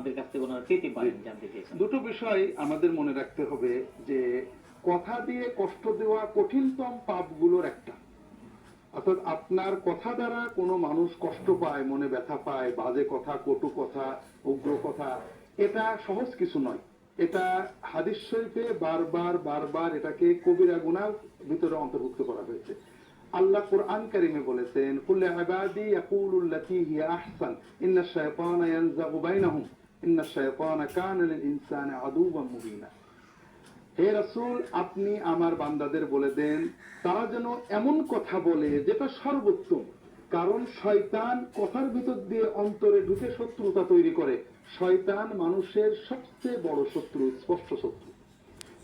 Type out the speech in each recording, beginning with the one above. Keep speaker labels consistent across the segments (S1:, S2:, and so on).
S1: আপনাদের কাছ থেকে ওনারা পেতে পারেন জানতে চেয়েছেন?
S2: দুটো বিষয় আমাদের মনে রাখতে হবে যে কথা দিয়ে কষ্ট দেওয়া কঠিনতম পাপগুলোর একটা। অর্থাৎ আপনার কথা দ্বারা কোনো মানুষ কষ্ট পায় মনে ব্যথা পায় বাজে কথা কটু কথা উগ্র কথা এটা সহজ কিছু নয়। এটা হাদিস শরীফে বারবার বারবার এটাকে কবিরা গুনার ভিতরে অন্তর্ভুক্ত করা হয়েছে। আল্লাহ কোরআন কারিমে বলেছেন কুল্লে ইবাদি ইয়াকুলুল্লাতী হিয়া আহসান ইন্নাশ শায়তানা ইয়ানজাগু বাইনাহুম। মুবিনা হে রাসূল, আপনি আমার বান্দাদের বলে দেন, তারা যেন এমন কথা বলে যেটা সর্বোত্তম। কারণ শয়তান কথার ভিতর দিয়ে অন্তরে ঢুকে শত্রুতা তৈরি করে। শয়তান মানুষের সবচেয়ে বড় শত্রু, স্পষ্ট শত্রু।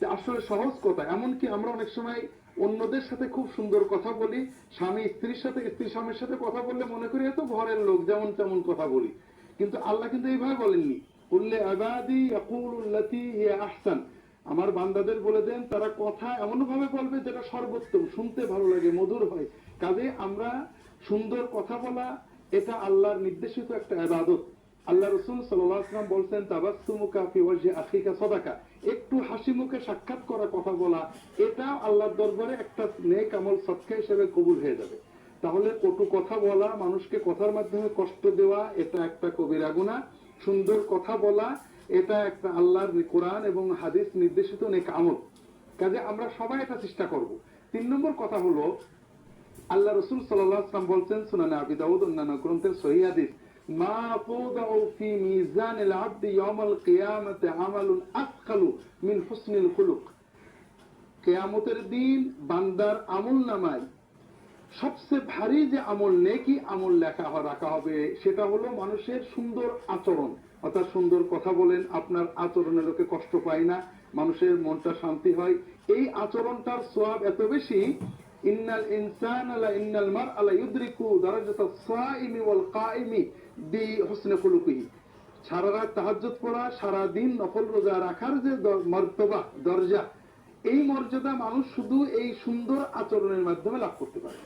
S2: আসলে সহজ কথা, এমনকি আমরা অনেক সময় অন্যদের সাথে খুব সুন্দর কথা বলি, স্বামী স্ত্রীর সাথে, স্ত্রী স্বামীর সাথে কথা বললে মনে করি এত ঘরের লোক, যেমন তেমন কথা বলি। কিন্তু আল্লাহ কিন্তু এইভাবে বলেননি। বললে আবাদি ইয়াকুলুল্লাতি আহসান। আমার বান্দাদের বলে দেন, তারা কথা এমন ভাবে বলবে যেটা সর্বোত্তম, শুনতে ভালো লাগে, মধুর হয়। কাজে আমরা সুন্দর কথা বলা, এটা আল্লাহর নির্দেশিত একটা আবাদত। আল্লাহ রসুল সাল্লাম বলছেন আখিকা সদাকা। একটু হাসি মুখে সাক্ষাৎ করা কথা বলা এটা আল্লাহর দরবারে একটা নেক আমল, সৎকা হিসেবে কবুল হয়ে যাবে। তাহলে কটু কথা বলা, মানুষকে কথার মাধ্যমে কষ্ট দেওয়া, এটা একটা কবিরা গুনাহ সুন্দর কথা বলা, এটা একটা আল্লাহর কোরআন এবং হাদিস নির্দেশিত অনেক আমল। কাজে আমরা সবাই এটা চেষ্টা করব। তিন নম্বর কথা হলো, আল্লাহ রসুল সাল্লাম বলছেন সুনানে আবি দাউদ, অন্যান্য গ্রন্থের সহি হাদিস, মা তুদাউ ফি মিজানিল আবদি ইয়াউমাল কিয়ামাতি আমালুন আসকালু মিন হুসনিল খুলুক। কিয়ামতের দিন বান্দার আমল নামায় সবচেয়ে ভারী যে আমল নেকি আমল লেখা রাখা হবে, সেটা হলো মানুষের সুন্দর আচরণ। অর্থাৎ সুন্দর কথা বলেন, আপনার আচরণে লোকে কষ্ট পায় না, মানুষের মনটা শান্তি হয়। এই আচরণটার সোয়াব এত বেশি, ইন্নাল ইনসান আলা ইন্নাল মার আলা ইউদ্রিকু সাইমি ওয়াল কাইমি হুসনে সারা রাত পড়া, সারা দিন নফল রোজা রাখার যে মর্তবা, দরজা, এই মর্যাদা মানুষ শুধু এই সুন্দর আচরণের মাধ্যমে লাভ করতে পারে।